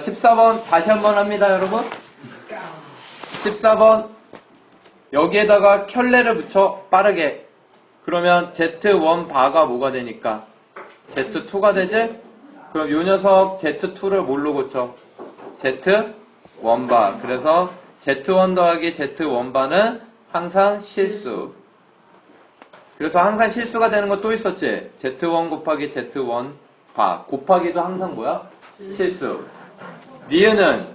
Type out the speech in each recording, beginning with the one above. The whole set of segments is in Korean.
14번 다시 한번 합니다, 여러분. 14번 여기에다가 켤레를 붙여 빠르게. 그러면 Z1 바가 뭐가 되니까? Z2가 되지? 그럼 요 녀석 Z2를 뭘로 고쳐? Z1 바. 그래서 Z1 더하기 Z1 바는 항상 실수. 그래서 항상 실수가 되는 거 또 있었지? Z1 곱하기 Z1 바. 곱하기도 항상 뭐야? 실수. 니은은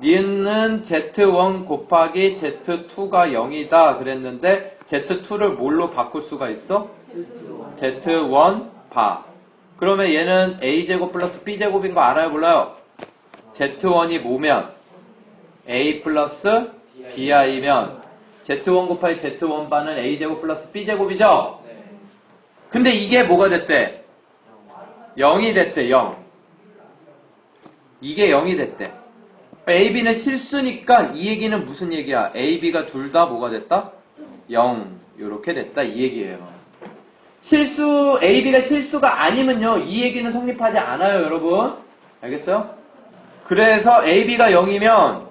니은은 Z1 곱하기 Z2가 0이다 그랬는데 Z2를 뭘로 바꿀 수가 있어? Z1 바. 그러면 얘는 A제곱 플러스 B제곱인 거 알아요 몰라요? Z1이 뭐면 A 플러스 BI면 Z1 곱하기 Z1 바는 A제곱 플러스 B제곱이죠? 근데 이게 뭐가 됐대? 0이 됐대 0 이게 0이 됐대 A, B는 실수니까 이 얘기는 무슨 얘기야? A, B가 둘 다 뭐가 됐다? 0 이렇게 됐다 이 얘기예요 실수 A, B가 실수가 아니면요 이 얘기는 성립하지 않아요 여러분 알겠어요? 그래서 A, B가 0이면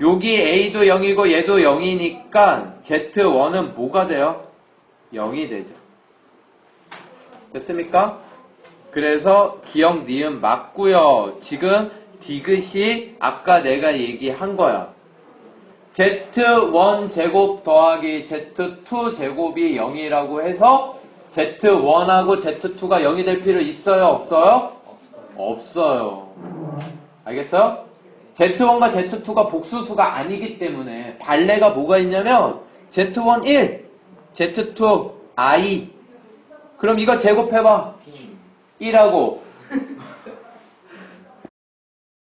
여기 A도 0이고 얘도 0이니까 Z1은 뭐가 돼요? 0이 되죠 됐습니까? 그래서 기억 니은 맞고요. 지금 디귿이 아까 내가 얘기한 거야. Z1 제곱 더하기 Z2 제곱이 0이라고 해서 Z1하고 Z2가 0이 될 필요 있어요? 없어요? 없어요. 알겠어요? Z1과 Z2가 복수수가 아니기 때문에 발레가 뭐가 있냐면 Z1 1, Z2 I 그럼 이거 제곱해봐. 1하고